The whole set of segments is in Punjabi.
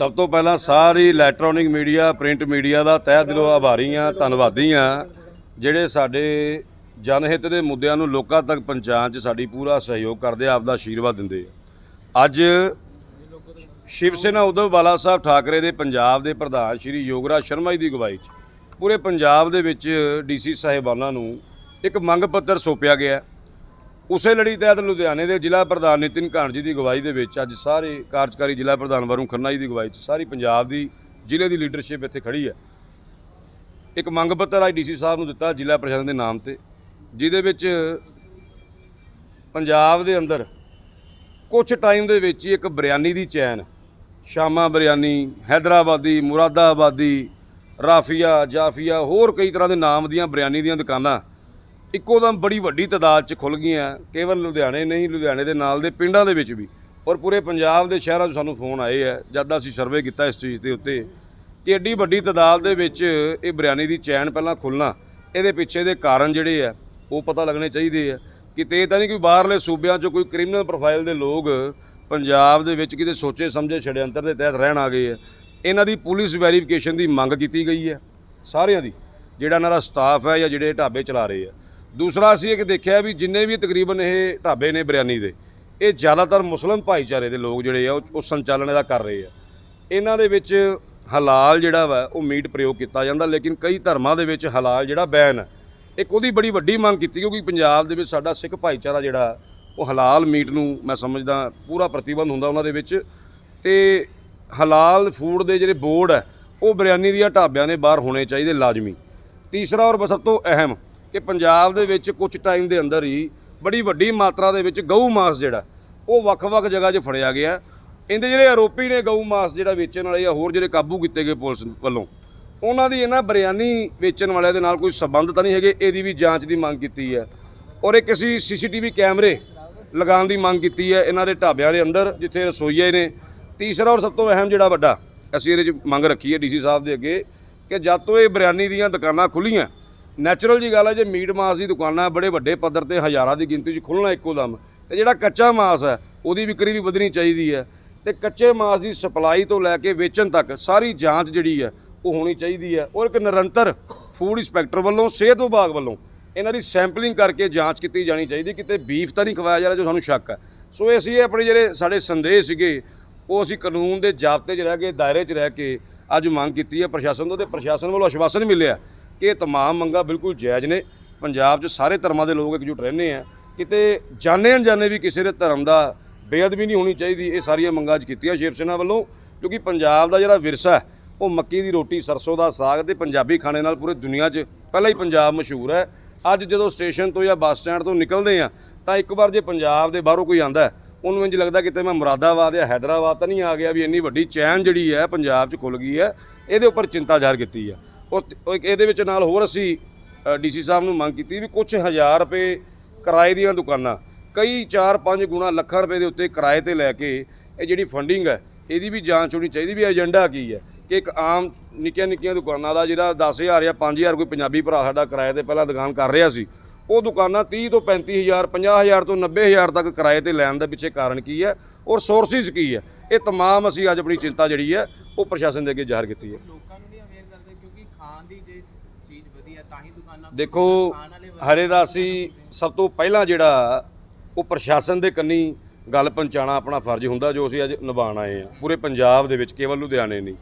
ਸਭ ਤੋਂ ਪਹਿਲਾਂ ਸਾਰੀ ਇਲੈਕਟ੍ਰੋਨਿਕ ਮੀਡੀਆ ਪ੍ਰਿੰਟ ਮੀਡੀਆ ਦਾ ਤਹਿ ਦਿਲੋਂ ਆਭਾਰੀ ਹਾਂ ਧੰਨਵਾਦੀ ਹਾਂ। ਜਿਹੜੇ ਸਾਡੇ ਜਨਹਿਤ ਦੇ ਮੁੱਦਿਆਂ ਨੂੰ ਲੋਕਾਂ ਤੱਕ ਪਹੁੰਚਾਉਣ 'ਚ ਸਾਡੀ ਪੂਰਾ ਸਹਿਯੋਗ ਕਰਦੇ ਆ, ਆਪਦਾ ਆਸ਼ੀਰਵਾਦ ਦਿੰਦੇ ਆ। ਅੱਜ ਸ਼ਿਵ ਸੈਨਾ ਉद्धਵ ਬਾਲਾ ਸਾਹਿਬ ਠਾਕਰੇ ਦੇ ਪੰਜਾਬ ਦੇ ਪ੍ਰਧਾਨ ਸ਼੍ਰੀ ਯੋਗਰਾਜ ਸ਼ਰਮਾ ਜੀ ਦੀ ਅਗਵਾਈ 'ਚ ਪੂਰੇ ਪੰਜਾਬ ਦੇ ਵਿੱਚ ਡੀਸੀ ਸਾਹਿਬਾਨਾਂ ਨੂੰ ਇੱਕ ਮੰਗ ਪੱਤਰ ਸੌਂਪਿਆ ਗਿਆ। ਉਸੇ ਲੜੀ ਤਹਿਤ ਲੁਧਿਆਣੇ ਦੇ ਜ਼ਿਲ੍ਹਾ ਪ੍ਰਧਾਨ ਨਿਤਿਨ ਘਾਣ ਜੀ ਦੀ ਅਗਵਾਈ ਦੇ ਵਿੱਚ ਅੱਜ ਸਾਰੇ ਕਾਰਜਕਾਰੀ ਜ਼ਿਲ੍ਹਾ ਪ੍ਰਧਾਨ ਵਰੁਣ ਖੰਨਾ ਜੀ ਦੀ ਅਗਵਾਈ 'ਚ ਸਾਰੀ ਪੰਜਾਬ ਦੀ ਜ਼ਿਲ੍ਹੇ ਦੀ ਲੀਡਰਸ਼ਿਪ ਇੱਥੇ ਖੜੀ ਹੈ। ਇੱਕ ਮੰਗ ਪੱਤਰ ਅੱਜ ਡੀਸੀ ਸਾਹਿਬ ਨੂੰ ਦਿੱਤਾ ਜ਼ਿਲ੍ਹਾ ਪ੍ਰਸ਼ਾਸਨ ਦੇ ਨਾਮ ਤੇ, ਜਿਹਦੇ ਵਿੱਚ ਪੰਜਾਬ ਦੇ ਅੰਦਰ ਕੁਝ ਟਾਈਮ ਦੇ ਵਿੱਚ ਹੀ ਇੱਕ ਬਿਰਿਆਨੀ ਦੀ ਚੈਨ, ਸ਼ਾਮਾ ਬਿਰਿਆਨੀ, ਹੈਦਰਾਬਾਦੀ, ਮੁਰਾਦਾਬਾਦੀ, ਰਾਫੀਆ, ਜਾਫੀਆ, ਹੋਰ ਕਈ ਤਰ੍ਹਾਂ ਦੇ ਨਾਮ ਦੀਆਂ ਬਿਰਿਆਨੀ ਦੀਆਂ ਦੁਕਾਨਾਂ ਇੱਕੋ ਦਮ ਬੜੀ ਵੱਡੀ ਤਾਦਾਦ 'ਚ ਖੁੱਲ ਗਈਆਂ। ਕੇਵਲ ਲੁਧਿਆਣੇ ਨਹੀਂ, ਲੁਧਿਆਣੇ ਦੇ ਨਾਲ ਦੇ ਪਿੰਡਾਂ ਦੇ ਵਿੱਚ ਵੀ। ਔਰ ਪੂਰੇ ਪੰਜਾਬ ਦੇ ਸ਼ਹਿਰਾਂ 'ਚ ਸਾਨੂੰ ਫੋਨ ਆਏ ਆ, ਜਦ ਅਸੀਂ ਸਰਵੇ ਕੀਤਾ ਇਸ ਚੀਜ਼ ਦੇ ਉੱਤੇ ਕਿ ਐਡੀ ਵੱਡੀ ਤਾਦਾਦ ਦੇ ਵਿੱਚ ਇਹ ਬਿਰਿਆਨੀ ਦੀ ਚੈਨ ਪਹਿਲਾਂ ਖੁੱਲਣਾ ਇਹਦੇ ਪਿੱਛੇ ਦੇ ਕਾਰਨ ਜਿਹੜੇ ਆ, ਉਹ ਪਤਾ ਲੱਗਣੇ ਚਾਹੀਦੇ ਆ। ਕਿਤੇ ਤਾਂ ਨਹੀਂ ਕੋਈ ਬਾਹਰਲੇ ਸੂਬਿਆਂ 'ਚੋਂ ਕੋਈ ਕ੍ਰਿਮੀਨਲ ਪ੍ਰੋਫਾਈਲ ਦੇ ਲੋਕ ਪੰਜਾਬ ਦੇ ਵਿੱਚ ਕਿਤੇ ਸੋਚੇ ਸਮਝੇ ਛੜਯੰਤਰ ਦੇ ਤਹਿਤ ਰਹਿਣ ਆ ਗਏ ਆ। ਇਹਨਾਂ ਦੀ ਪੁਲਿਸ ਵੈਰੀਫਿਕੇਸ਼ਨ ਦੀ ਮੰਗ ਕੀਤੀ ਗਈ ਹੈ ਸਾਰਿਆਂ ਦੀ, ਜਿਹੜਾ ਇਹਨਾਂ ਦਾ ਸਟਾਫ ਹੈ ਜਾਂ ਜਿਹੜੇ ਢਾਬੇ ਚਲਾ ਰਹੇ ਆ। ਦੂਸਰਾ ਅਸੀਂ ਇੱਕ ਦੇਖਿਆ ਵੀ ਜਿੰਨੇ ਵੀ ਤਕਰੀਬਨ ਇਹ ਢਾਬੇ ਨੇ ਬਿਰਿਆਨੀ ਦੇ, ਇਹ ਜ਼ਿਆਦਾਤਰ ਮੁਸਲਮ ਭਾਈਚਾਰੇ ਦੇ ਲੋਕ ਜਿਹੜੇ ਆ, ਉਹ ਉਹ ਸੰਚਾਲਨ ਇਹਦਾ ਕਰ ਰਹੇ ਆ। ਇਹਨਾਂ ਦੇ ਵਿੱਚ ਹਲਾਲ ਜਿਹੜਾ ਵਾ, ਉਹ ਮੀਟ ਪ੍ਰਯੋਗ ਕੀਤਾ ਜਾਂਦਾ, ਲੇਕਿਨ ਕਈ ਧਰਮਾਂ ਦੇ ਵਿੱਚ ਹਲਾਲ ਜਿਹੜਾ ਬੈਨ ਹੈ ਇੱਕ ਉਹਦੀ ਬੜੀ ਵੱਡੀ ਮੰਗ ਕੀਤੀ, ਕਿਉਂਕਿ ਪੰਜਾਬ ਦੇ ਵਿੱਚ ਸਾਡਾ ਸਿੱਖ ਭਾਈਚਾਰਾ ਜਿਹੜਾ, ਉਹ ਹਲਾਲ ਮੀਟ ਨੂੰ ਮੈਂ ਸਮਝਦਾ ਪੂਰਾ ਪ੍ਰਤੀਬੰਧ ਹੁੰਦਾ ਉਹਨਾਂ ਦੇ ਵਿੱਚ। ਤੇ ਹਲਾਲ ਫੂਡ ਦੇ ਜਿਹੜੇ ਬੋਰਡ ਹੈ ਉਹ ਬਿਰਿਆਨੀ ਦੀਆਂ ਢਾਬਿਆਂ ਦੇ ਬਾਹਰ ਹੋਣੇ ਚਾਹੀਦੇ ਲਾਜ਼ਮੀ। ਤੀਸਰਾ ਔਰ ਸਭ ਤੋਂ ਅਹਿਮ ਕਿ ਪੰਜਾਬ ਦੇ ਵਿੱਚ ਕੁਝ ਟਾਈਮ ਦੇ ਅੰਦਰ ਹੀ ਬੜੀ ਵੱਡੀ ਮਾਤਰਾ ਦੇ ਵਿੱਚ ਗਊ ਮਾਸ ਜਿਹੜਾ, ਉਹ ਵੱਖ-ਵੱਖ ਜਗ੍ਹਾ 'ਚ ਫੜਿਆ ਗਿਆ। ਇਹਦੇ ਜਿਹੜੇ ਆਰੋਪੀ ਨੇ ਗਊ ਮਾਸ ਜਿਹੜਾ ਵੇਚਣ ਵਾਲੇ ਜਾਂ ਹੋਰ ਜਿਹੜੇ ਕਾਬੂ ਕੀਤੇ ਗਏ ਪੁਲਿਸ ਵੱਲੋਂ, ਉਹਨਾਂ ਦੀ ਇਹਨਾਂ ਬਰਿਆਨੀ ਵੇਚਣ ਵਾਲਿਆਂ ਦੇ ਨਾਲ ਕੋਈ ਸਬੰਧ ਤਾਂ ਨਹੀਂ ਹੈਗੇ, ਇਹਦੀ ਵੀ ਜਾਂਚ ਦੀ ਮੰਗ ਕੀਤੀ ਹੈ। ਔਰ ਇੱਕ ਅਸੀਂ ਸੀਸੀਟੀਵੀ ਕੈਮਰੇ ਲਗਾਉਣ ਦੀ ਮੰਗ ਕੀਤੀ ਹੈ ਇਹਨਾਂ ਦੇ ਢਾਬਿਆਂ ਦੇ ਅੰਦਰ, ਜਿੱਥੇ ਰਸੋਈਏ ਨੇ। ਤੀਸਰਾ ਔਰ ਸਭ ਤੋਂ ਅਹਿਮ ਜਿਹੜਾ ਵੱਡਾ, ਅਸੀਂ ਇਹਦੇ 'ਚ ਮੰਗ ਰੱਖੀ ਹੈ ਡੀਸੀ ਸਾਹਿਬ ਦੇ ਅੱਗੇ, ਕਿ ਜਦ ਤੋਂ ਇਹ ਬਰਿਆਨੀ ਦੀਆਂ ਦੁਕਾਨਾਂ ਖੁੱਲੀਆਂ ਨੈਚੁਰਲ ਜੀ ਗੱਲ ਹੈ ਜੇ ਮੀਟ ਮਾਸ ਦੀ ਦੁਕਾਨਾਂ ਬੜੇ ਵੱਡੇ ਪੱਧਰ ਤੇ ਹਜ਼ਾਰਾਂ ਦੀ ਗਿਣਤੀ 'ਚ ਖੁੱਲਣਾ ਇੱਕੋ ਦਮ ਤੇ ਜਿਹੜਾ ਕੱਚਾ ਮਾਸ ਹੈ ਉਹਦੀ ਵਿਕਰੀ ਵੀ ਵਧਣੀ ਚਾਹੀਦੀ ਹੈ ਤੇ ਕੱਚੇ ਮਾਸ ਦੀ ਸਪਲਾਈ ਤੋਂ ਲੈ ਕੇ ਵੇਚਣ ਤੱਕ ਸਾਰੀ ਜਾਂਚ ਜਿਹੜੀ ਹੈ ਉਹ ਹੋਣੀ ਚਾਹੀਦੀ ਹੈ ਔਰ ਇੱਕ ਨਿਰੰਤਰ ਫੂਡ ਇੰਸਪੈਕਟਰ ਵੱਲੋਂ, ਸਿਹਤ ਵਿਭਾਗ ਵੱਲੋਂ ਇਹਨਾਂ ਦੀ ਸੈਂਪਲਿੰਗ ਕਰਕੇ ਜਾਂਚ ਕੀਤੀ ਜਾਣੀ ਚਾਹੀਦੀ। ਕਿਤੇ ਬੀਫ ਤਾਂ ਨਹੀਂ ਖਵਾਇਆ ਜਾ ਰਿਹਾ ਜੋ ਸਾਨੂੰ ਸ਼ੱਕ ਹੈ ਸੋ ਅਸੀਂ ਇਹ ਆਪਣੇ ਜਿਹੜੇ ਸਾਡੇ ਸੰਦੇਸ਼ ਸੀਗੇ, ਉਹ ਅਸੀਂ ਕਾਨੂੰਨ ਦੇ ਜਾਬਤੇ 'ਚ ਰਹਿ ਕੇ ਦਾਇਰੇ 'ਚ ਰਹਿ ਕੇ ਅੱਜ ਮੰਗ ਕੀਤੀ ਹੈ ਪ੍ਰਸ਼ਾਸਨ ਤੋਂ ਤੇ ਪ੍ਰਸ਼ਾਸਨ ਵੱਲੋਂ ਆਸ਼ਵਾਸਨ ਮਿਲਿਆ। ਇਹ तमाम ਮੰਗਾਂ ਬਿਲਕੁਲ ਜਾਇਜ਼ ਨੇ ਪੰਜਾਬ 'ਚ ਸਾਰੇ ਧਰਮਾਂ ਦੇ ਲੋਕ ਇਕਜੁੱਟ ਰਹਿੰਦੇ ਆ ਕਿਤੇ ਜਾਣੇ ਅਣਜਾਣੇ ਵੀ ਕਿਸੇ ਦੇ ਧਰਮ ਦਾ ਬੇਅਦਬੀ ਨਹੀਂ ਹੋਣੀ ਚਾਹੀਦੀ ਇਹ ਸਾਰੀਆਂ ਮੰਗਾਂ ਅੱਜ ਕੀਤੀਆਂ ਸ਼ਿਵ ਸੈਨਾ ਵੱਲੋਂ ਕਿਉਂਕਿ ਪੰਜਾਬ ਦਾ ਜਿਹੜਾ ਵਿਰਸਾ ਹੈ ਉਹ ਮੱਕੀ ਦੀ ਰੋਟੀ ਸਰਸੋਂ ਦਾ ਸਾਗ ਤੇ ਪੰਜਾਬੀ ਖਾਣੇ ਨਾਲ ਪੂਰੀ ਦੁਨੀਆ 'ਚ ਪਹਿਲਾਂ ਹੀ ਪੰਜਾਬ ਮਸ਼ਹੂਰ ਹੈ ਅੱਜ ਜਦੋਂ ਸਟੇਸ਼ਨ ਤੋਂ ਜਾਂ ਬੱਸ ਸਟੈਂਡ ਤੋਂ ਨਿਕਲਦੇ ਆ ਤਾਂ ਇੱਕ ਵਾਰ ਜੇ ਪੰਜਾਬ ਦੇ ਬਾਹਰੋਂ ਕੋਈ ਆਂਦਾ ਹੈ, ਉਹਨੂੰ ਇੰਜ ਲੱਗਦਾ ਕਿਤੇ ਮੈਂ ਮੁਰਾਦਾਬਾਦ ਜਾਂ ਹੈਦਰਾਬਾਦ ਤਾਂ ਨਹੀਂ ਆ ਗਿਆ ਵੀ ਇੰਨੀ ਵੱਡੀ ਚੈਨ ਜਿਹੜੀ ਹੈ ਪੰਜਾਬ 'ਚ ਖੁੱਲ ਗਈ ਹੈ ਇਹਦੇ ਉੱਪਰ ਚਿੰਤਾ ਜ਼ਾਹਰ ਕੀਤੀ ਹੈ ਉਹ ਉਹ ਇੱਕ ਇਹਦੇ ਵਿੱਚ ਨਾਲ ਹੋਰ ਅਸੀਂ ਡੀਸੀ ਸਾਹਿਬ ਨੂੰ ਮੰਗ ਕੀਤੀ ਵੀ ਕੁਝ ਹਜ਼ਾਰ ਰੁਪਏ ਕਿਰਾਏ ਦੀਆਂ ਦੁਕਾਨਾਂ ਕਈ 4-5 ਗੁਣਾ ਲੱਖਾਂ ਰੁਪਏ ਦੇ ਉੱਤੇ ਕਿਰਾਏ ਤੇ ਲੈ ਕੇ ਇਹ ਜਿਹੜੀ ਫੰਡਿੰਗ ਹੈ ਇਹਦੀ ਵੀ ਜਾਂਚ ਹੋਣੀ ਚਾਹੀਦੀ ਵੀ ਏਜੰਡਾ ਕੀ ਹੈ ਕਿ ਇੱਕ ਆਮ ਨਿੱਕੀਆਂ ਨਿੱਕੀਆਂ ਦੁਕਾਨਾਂ ਦਾ ਜਿਹੜਾ 10000 ਜਾਂ 5000 ਕੋਈ ਪੰਜਾਬੀ ਭਰਾ ਸਾਡਾ ਕਿਰਾਏ ਤੇ ਪਹਿਲਾਂ ਦੁਕਾਨ ਕਰ ਰਿਹਾ ਸੀ ਉਹ ਦੁਕਾਨਾਂ 30 ਤੋਂ 35000 50000 ਤੋਂ 90000 ਤੱਕ ਕਿਰਾਏ ਤੇ ਲੈਣ ਦਾ ਪਿੱਛੇ ਕਾਰਨ ਕੀ ਹੈ ਔਰ ਸੋਰਸਿਸ ਕੀ ਹੈ ਇਹ तमाम ਅਸੀਂ ਅੱਜ ਆਪਣੀ ਚਿੰਤਾ ਜਿਹੜੀ ਹੈ ਉਹ ਪ੍ਰਸ਼ਾਸਨ ਦੇ ਅੱਗੇ ਜ਼ਾਹਰ ਕੀਤੀ ਹੈ ਖਾਣ ਦੀ ਜੇ ਚੀਜ਼ ਵਧੀਆ ਤਾਂ ਹੀ ਦੁਕਾਨਾਂ ਦੇਖੋ ਹਰੇ ਦਾ ਅਸੀਂ ਸਭ ਤੋਂ ਪਹਿਲਾਂ ਜਿਹੜਾ ਉਹ ਪ੍ਰਸ਼ਾਸਨ ਦੇ ਕੰਨੀ ਗੱਲ ਪਹੁੰਚਾਉਣਾ ਆਪਣਾ ਫਰਜ਼ ਹੁੰਦਾ ਜੋ ਅਸੀਂ ਅੱਜ ਨਿਭਾਉਣ ਆਏ ਆ ਪੂਰੇ ਪੰਜਾਬ ਦੇ ਵਿੱਚ ਕੇਵਲ ਲੁਧਿਆਣੇ ਨਹੀਂ।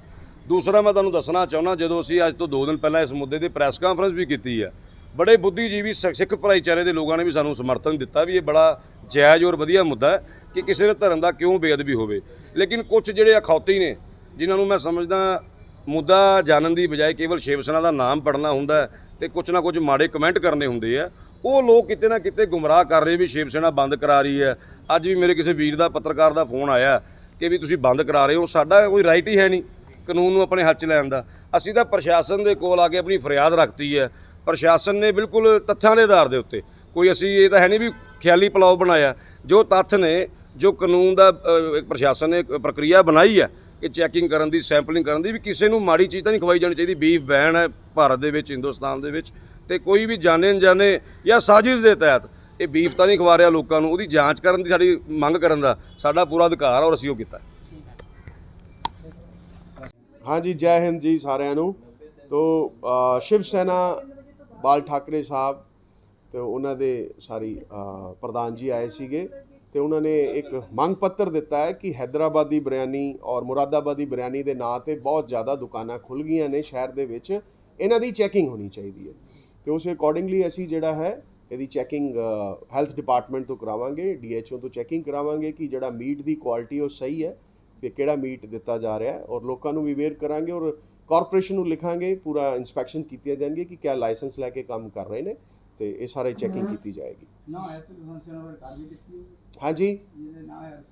ਦੂਸਰਾ ਮੈਂ ਤੁਹਾਨੂੰ ਦੱਸਣਾ ਚਾਹੁੰਦਾ ਜਦੋਂ ਅਸੀਂ ਅੱਜ ਤੋਂ 2 ਦਿਨ ਪਹਿਲਾਂ ਇਸ ਮੁੱਦੇ ਤੇ ਪ੍ਰੈਸ ਕਾਨਫਰੰਸ ਵੀ ਕੀਤੀ ਹੈ ਬੜੇ ਬੁੱਧੀਜੀਵੀ ਸਿੱਖ ਭਾਈਚਾਰੇ ਦੇ ਲੋਕਾਂ ਨੇ ਵੀ ਸਾਨੂੰ ਸਮਰਥਨ ਦਿੱਤਾ ਵੀ ਇਹ ਬੜਾ ਜਾਇਜ਼ ਔਰ ਵਧੀਆ ਮੁੱਦਾ ਹੈ ਕਿ ਕਿਸੇ ਦੇ ਧਰਮ ਦਾ ਕਿਉਂ ਬੇਅਦਬੀ ਹੋਵੇ। ਲੇਕਿਨ ਕੁਝ ਜਿਹੜੇ ਅਖੌਤੀ ਨੇ ਜਿਨ੍ਹਾਂ ਨੂੰ ਮੈਂ ਸਮਝਦਾ ਮੁੱਦਾ ਜਾਣਨ ਦੀ ਬਜਾਏ ਕੇਵਲ ਸ਼ਿਵ ਸੈਨਾ ਦਾ ਨਾਮ ਪੜਨਾ ਹੁੰਦਾ ਹੈ ਤੇ ਕੁਝ ਨਾ ਕੁਝ ਮਾੜੇ ਕਮੈਂਟ ਕਰਨੇ ਹੁੰਦੇ ਆ। ਉਹ ਲੋਕ ਕਿਤੇ ਨਾ ਕਿਤੇ ਗੁੰਮਰਾਹ ਕਰ ਰਹੇ ਵੀ ਸ਼ਿਵ ਸੈਨਾ ਬੰਦ ਕਰਾ ਰਹੀ ਹੈ। ਅੱਜ ਵੀ ਮੇਰੇ ਕਿਸੇ ਵੀਰ ਦਾ ਪੱਤਰਕਾਰ ਦਾ ਫੋਨ ਆਇਆ ਕਿ ਵੀ ਤੁਸੀਂ ਬੰਦ ਕਰਾ ਰਹੇ ਹੋ, ਸਾਡਾ ਕੋਈ ਰਾਈਟ ਹੀ ਹੈ ਨਹੀਂ ਕਾਨੂੰਨ ਨੂੰ ਆਪਣੇ ਹੱਥ 'ਚ ਲੈਣ ਦਾ। ਅਸੀਂ ਤਾਂ ਪ੍ਰਸ਼ਾਸਨ ਦੇ ਕੋਲ ਆ ਕੇ ਆਪਣੀ ਫਰਿਆਦ ਰੱਖਤੀ ਹੈ। ਪ੍ਰਸ਼ਾਸਨ ਨੇ ਬਿਲਕੁਲ ਤੱਥਾਂ ਦੇ ਆਧਾਰ ਦੇ ਉੱਤੇ ਕੋਈ ਅਸੀਂ ਇਹ ਤਾਂ ਹੈ ਨਹੀਂ ਵੀ ਖਿਆਲੀ ਪਲਾਓ ਬਣਾਇਆ। ਜੋ ਤੱਥ ਨੇ, ਜੋ ਕਾਨੂੰਨ ਦਾ ਪ੍ਰਸ਼ਾਸਨ ਨੇ ਪ੍ਰਕਿਰਿਆ ਬਣਾਈ ਹੈ ਕਿ ਚੈਕਿੰਗ ਕਰਨ ਦੀ, ਸੈਂਪਲਿੰਗ ਕਰਨ ਦੀ ਵੀ ਕਿਸੇ ਨੂੰ ਮਾੜੀ ਚੀਜ਼ ਤਾਂ ਨਹੀਂ ਖਵਾਈ ਜਾਣੀ ਚਾਹੀਦੀ। ਬੀਫ ਬੈਨ ਹੈ ਭਾਰਤ ਦੇ ਵਿੱਚ, ਹਿੰਦੁਸਤਾਨ ਦੇ ਵਿੱਚ ਤੇ ਕੋਈ ਵੀ ਜਾਣੇ ਅਣਜਾਣੇ ਜਾਂ ਸਾਜ਼ਿਸ਼ ਦੇ ਤਹਿਤ ਇਹ ਬੀਫ ਤਾਂ ਨਹੀਂ ਖਵਾ ਰਿਹਾ ਲੋਕਾਂ ਨੂੰ, ਉਹਦੀ ਜਾਂਚ ਕਰਨ ਦੀ ਸਾਡੀ ਮੰਗ ਕਰਨ ਦਾ, ਸਾਡਾ ਪੂਰਾ ਅਧਿਕਾਰ ਔਰ ਅਸੀਂ ਉਹ ਕੀਤਾ। ਹਾਂਜੀ, ਜੈ ਹਿੰਦ ਜੀ ਸਾਰਿਆਂ ਨੂੰ। ਤੋ ਸ਼ਿਵ ਸੈਨਾ, ਬਾਲ ਠਾਕਰੇ ਸਾਹਿਬ ਤੇ ਉਹਨਾਂ ਦੇ ਸਾਰੀ ਪ੍ਰਧਾਨ ਜੀ ਆਏ ਸੀਗੇ। ਤੇ ਉਹਨਾਂ ਨੇ ਇੱਕ ਮੰਗ ਪੱਤਰ ਦਿੱਤਾ ਹੈ ਕਿ ਹੈਦਰਾਬਾਦੀ ਬਿਰਿਆਨੀ ਔਰ ਮੁਰਾਦਾਬਾਦੀ ਬਿਰਿਆਨੀ ਦੇ ਨਾਂ ਤੇ ਬਹੁਤ ਜ਼ਿਆਦਾ ਦੁਕਾਨਾਂ ਖੁੱਲ ਗਈਆਂ ਨੇ ਸ਼ਹਿਰ ਦੇ ਵਿੱਚ। ਇਹਨਾਂ ਦੀ ਚੈਕਿੰਗ ਹੋਣੀ ਚਾਹੀਦੀ ਹੈ। ਤੇ ਉਸ ਅਕੋਰਡਿੰਗਲੀ ਅਸੀਂ ਜਿਹੜਾ ਹੈ, ਇਹਦੀ ਚੈਕਿੰਗ ਹੈਲਥ ਡਿਪਾਰਟਮੈਂਟ ਤੋਂ ਕਰਾਵਾਂਗੇ ਡੀਐਚਓ ਤੋਂ ਚੈਕਿੰਗ ਕਰਾਵਾਂਗੇ ਕਿ ਜਿਹੜਾ ਮੀਟ ਦੀ ਕੁਆਲਿਟੀ ਉਹ ਸਹੀ ਹੈ ਤੇ ਕਿਹੜਾ ਮੀਟ ਦਿੱਤਾ ਜਾ ਰਿਹਾ ਹੈ ਔਰ ਲੋਕਾਂ ਨੂੰ ਵੀ ਅਵੇਅਰ ਕਰਾਂਗੇ ਔਰ ਕਾਰਪੋਰੇਸ਼ਨ ਨੂੰ ਲਿਖਾਂਗੇ, ਪੂਰਾ ਇਨਸਪੈਕਸ਼ਨ ਕੀਤੀਆਂ ਜਾਣਗੇ ਕਿ ਕਿਆ ਲਾਇਸੈਂਸ ਲੈ ਕੇ ਕੰਮ ਕਰ ਰਹੇ ਨੇ। ਤੇ ਇਹ ਸਾਰੇ ਚੈਕਿੰਗ ਕੀਤੀ ਜਾਏਗੀ। ਹਾਂਜੀ।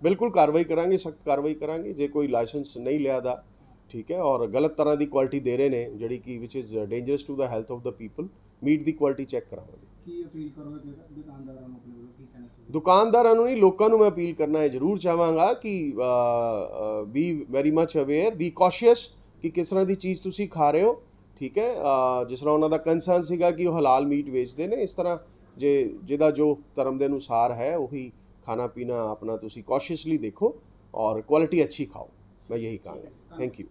ਬਿਲਕੁਲ ਕਾਰਵਾਈ ਕਰਾਂਗੇ ਸਖਤ ਕਾਰਵਾਈ ਕਰਾਂਗੇ। ਜੇ ਕੋਈ ਲਾਇਸੈਂਸ ਨਹੀਂ ਲਿਆ ਦਾ ਠੀਕ ਹੈ ਔਰ ਗਲਤ ਤਰ੍ਹਾਂ ਦੀ ਕੁਆਲਿਟੀ ਦੇ ਰਹੇ ਨੇ ਜਿਹੜੀ ਕਿ ਵਿਚ is dangerous to the health of the people meat the quality check ਕਰਾਵਾਂਗੇ। ਕੀ ਅਪੀਲ ਕਰੋਗੇ ਦੁਕਾਨਦਾਰਾਂ ਨੂੰ ਆਪਣੇ ਕੀ ਕਹਿਣਾ ਦੁਕਾਨਦਾਰਾਂ ਨੂੰ ਨਹੀਂ ਲੋਕਾਂ ਨੂੰ ਮੈਂ ਅਪੀਲ ਕਰਨਾ ਹੈ ਜ਼ਰੂਰ ਚਾਹਾਂਗਾ ਕਿ be very much aware be cautious ਕਿ ਕਿਸ ਤਰ੍ਹਾਂ ਦੀ ਚੀਜ਼ ਤੁਸੀਂ ਖਾ ਰਹੇ ਹੋ। ਠੀਕ ਹੈ ਜਿਸ ਤਰ੍ਹਾਂ ਉਹਨਾਂ ਦਾ ਕੰਸਰਨ ਸੀਗਾ ਕਿ ਉਹ ਹਲਾਲ ਮੀਟ ਵੇਚਦੇ ਨੇ, ਇਸ ਤਰ੍ਹਾਂ ਜੇ ਜਿਹਦਾ ਜੋ ਧਰਮ ਦੇ ਅਨੁਸਾਰ ਹੈ, ਉਹੀ ਖਾਣਾ ਪੀਣਾ ਆਪਣਾ ਤੁਸੀਂ ਕੋਸ਼ਿਸ਼ਲੀ ਦੇਖੋ ਔਰ ਕੁਆਲਿਟੀ ਅੱਛੀ ਖਾਓ। ਮੈਂ ਯਹੀ ਕਹਾਂਗਾ। Thank you